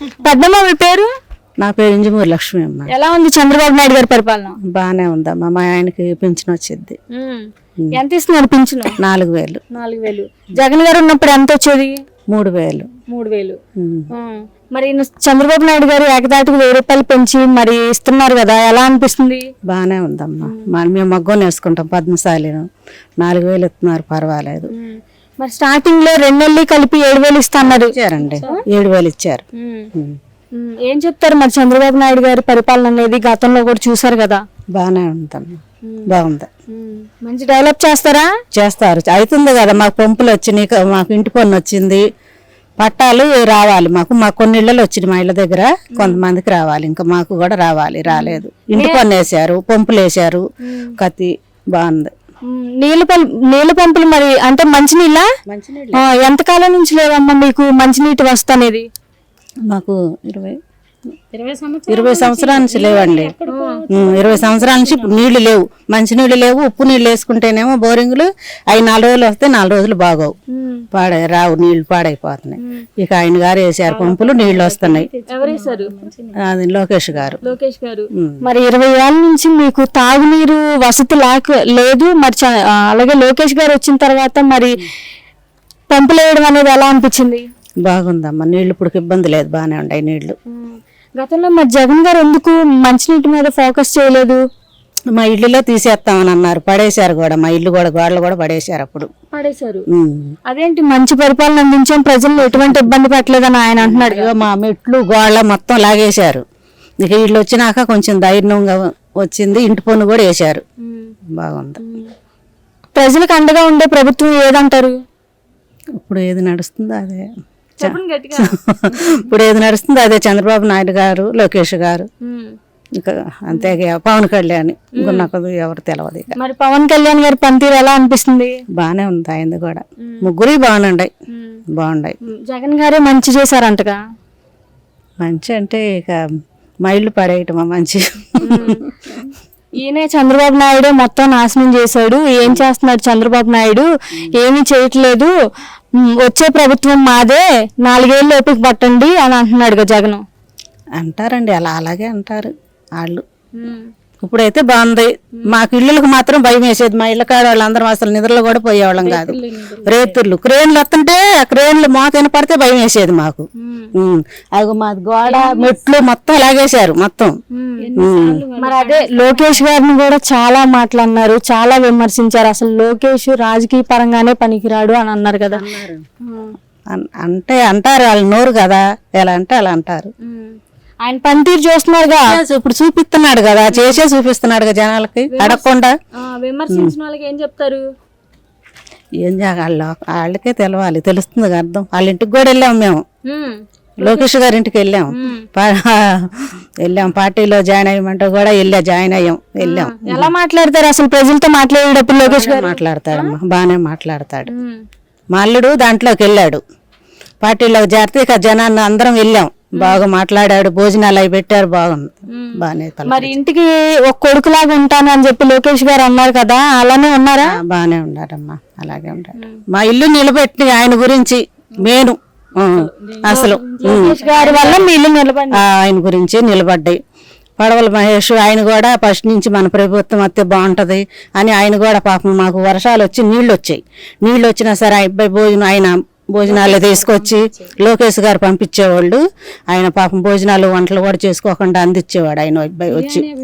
పెద్దమ్మ మీ పేరు? నా పేరు ఇంజమూరి లక్ష్మి అమ్మ. ఎలా ఉంది చంద్రబాబు నాయుడు గారి పరిపాలన? బాగానే ఉందమ్మా మా ఆయనకి పింఛన్ వచ్చింది ఎంత ఇస్తున్నారు పింఛను? నాలుగు వేలు. నాలుగు వేలు. జగన్ గారు ఉన్నప్పుడు ఎంత వచ్చేది? మూడు వేలు. మూడు వేలు. మరి చంద్రబాబు నాయుడు గారు ఏకదాటికి వెయ్యి రూపాయలు పెంచి మరి ఇస్తున్నారు కదా ఎలా అనిపిస్తుంది? బాగానే ఉందమ్మా. మా- మేము మగ్గం వేసుకుంటాం పద్మశాలిను నాలుగు వేలు ఇస్తున్నారు పర్వాలేదు. మరి స్టార్టింగ్లో రెండు నెలలు కలిపి ఏడు వేలు ఇస్తున్నారు. ఇచ్చారండి. ఏడు వేలు ఇచ్చారు. ఏం చెప్తారు మరి చంద్రబాబు నాయుడు గారి పరిపాలన అనేది గతంలో కూడా చూసారు కదా? బాగానే ఉందమ్మా బాగుంది. మంచి డెవలప్ చేస్తారా? చేస్తారు. అవుతుంది కదా మాకు పంపులు వచ్చినాయి మాకు ఇంటి పన్ను వచ్చింది. పట్టాలు రావాలి మాకు. మాకు కొన్ని ఇళ్ళలు వచ్చినాయి మా ఇళ్ళ దగ్గర. కొంతమందికి రావాలి. ఇంకా మాకు కూడా రావాలి రాలేదు. ఇంటి పన్ను వేసారు పంపులు వేసారు కత్తి బాగుంది. నీళ్ళ నీళ్ళ పంపులు మరి అంటే మంచినీళ్ళ? మంచినీళ్ళు. ఎంత కాలం నుంచి లేవమ్మా మీకు మంచినీటి వస్తు అనేది మాకు ఇరవై ఇరవై సంవత్సరాల నుంచి లేవండి. ఇరవై సంవత్సరాల నుంచి నీళ్ళు లేవు. మంచి నీళ్ళు లేవు ఉప్పు నీళ్ళు వేసుకుంటేనేమో బోరింగ్లు. అవి నాలుగు రోజులు వస్తే నాలుగు రోజులు బాగోవు. పాడై రావు నీళ్ళు పాడైపోతున్నాయి. ఇక ఆయన గారు వేసారు పంపులు నీళ్ళు వస్తున్నాయి. అది లోకేష్ గారు. లోకేష్ గారు. మరి ఇరవై ఏళ్ళ నుంచి మీకు తాగునీరు వసతి లేక లేదు. మరి అలాగే లోకేష్ గారు వచ్చిన తర్వాత మరి పంపులు వేయడం అనేది ఎలా అనిపించింది? బాగుందమ్మా. నీళ్ళు ఇప్పుడు ఇబ్బంది లేదు. బాగానే ఉన్నాయి నీళ్ళు గతంలో మరి జగన్ గారు ఎందుకు మంచినీటి మీద ఫోకస్ చేయలేదు? మా ఇల్లులో తీసేస్తామని అన్నారు. పడేశారు కూడా. మా ఇల్లు కూడా గోడలు కూడా పడేశారు అప్పుడు. పడేశారు. అదేంటి మంచి పరిపాలన అందించాం ప్రజలు ఎటువంటి ఇబ్బంది పెట్టలేదని ఆయన అంటున్నాడు. మా మెట్లు గోడల మొత్తం లాగేశారు. ఇక వీళ్ళు వచ్చినాక కొంచెం ధైర్యంగా వచ్చింది. ఇంటి పన్ను కూడా వేశారు. బాగుంది. ప్రజలకు అండగా ఉండే ప్రభుత్వం ఏదంటారు? ఇప్పుడు ఏది నడుస్తుందో అదే. ఇప్పుడు ఏది నడుస్తుందో అదే చంద్రబాబు నాయుడు గారు లోకేష్ గారు. ఇంకా అంతే పవన్ కళ్యాణ్ ఇంకా నాకు ఎవరు తెలియదు ఇక. మరి పవన్ కళ్యాణ్ గారి పనితీరు ఎలా అనిపిస్తుంది? బాగానే ఉంది ఆయనది కూడా. ముగ్గురు బాగున్నాయి బాగున్నాయి జగన్ గారే మంచి చేశారంటగా? మంచి అంటే ఇక మా ఇల్లు పడేయటం మంచి ఈయనే చంద్రబాబు నాయుడు మొత్తం నాశనం చేశాడు. ఏం చేస్తున్నాడు చంద్రబాబు నాయుడు? ఏమీ చేయట్లేదు. వచ్చే ప్రభుత్వం మాదే నాలుగేళ్ళు ఓపిక పట్టండి అని అంటున్నాడు జగన్. అంటారండి అలా అలాగే అంటారు వాళ్ళు. ఇప్పుడైతే బాగుంది. మాకు ఇళ్ళకి మాత్రం భయం వేసేది. మా ఇళ్ళ కాడ వాళ్ళందరం అసలు నిద్రలో కూడా పోయేవాళ్ళం కాదు. రేతుర్లు క్రేన్లు వస్తుంటే ఆ క్రేన్లు మోత వినపడితే భయం వేసేది మాకు. అగో మాది గోడ మెట్లు మొత్తం లాగేశారు మొత్తం. మరి అదే లోకేష్ గారిని కూడా చాలా మాట్లాడినారు చాలా విమర్శించారు. అసలు లోకేష్ రాజకీయ పరంగానే పనికిరాడు అని అన్నారు కదా. అంటే అంటారు వాళ్ళు నోరు కదా. ఎలా అంటే అలా అంటారు. ఆయన పనితీరు చూస్తున్నారుగా ఇప్పుడు చూపిస్తున్నాడు కదా చేసే చూపిస్తున్నాడు జనాలకి అడగకుండా. విమర్శించిన వాళ్ళకి ఏం చెప్తారు? ఏం చేయాలి వాళ్ళకే తెలవాలి తెలుస్తుంది అర్థం. వాళ్ళ ఇంటికి కూడా వెళ్ళాం మేము. లోకేష్ గారి ఇంటికి వెళ్ళాం వెళ్ళాం పార్టీలో జాయిన్ అయ్యమంటే కూడా వెళ్ళా జాయిన్ అయ్యాం వెళ్ళాం. ఎలా మాట్లాడతారు అసలు ప్రజలతో మాట్లాడేటప్పుడు లోకేష్ గారు? మాట్లాడతాడమ్మా బాగానే మాట్లాడతాడు. మా అల్లుడు దాంట్లోకి వెళ్ళాడు. పార్టీలోకి చేరితే ఇక జనాన్ని అందరం వెళ్ళాం. బాగా మాట్లాడాడు భోజనాలు అవి పెట్టారు బాగుంది. బాగానే మరి ఇంటికి ఒక కొడుకులాగా ఉంటాను అని చెప్పి లోకేష్ గారు అన్నారు కదా అలానే ఉన్నారా? బాగానే ఉన్నారమ్మా అలాగే ఉన్నాడు మా ఇల్లు నిలబెట్టి ఆయన గురించి మేను ఆ, అసలు. గారి వల్ల మీ ఇల్లు నిలబడి ఆయన గురించి నిలబడ్డాయి. పడవల మహేష్ ఆయన కూడా ఫస్ట్ నుంచి మన ప్రభుత్వం వస్తే బాగుంటది అని ఆయన కూడా పాపం మాకు వర్షాలు వచ్చి నీళ్ళు వచ్చాయి. నీళ్ళు వచ్చినా సరే అబ్బాయి భోజనం ఆయన భోజనాలు తీసుకొచ్చి లోకేష్ గారు పంపించేవాళ్ళు. ఆయన పాపం భోజనాలు వంటలు కూడా చేసుకోకుండా అందించేవాడు ఆయన వచ్చి.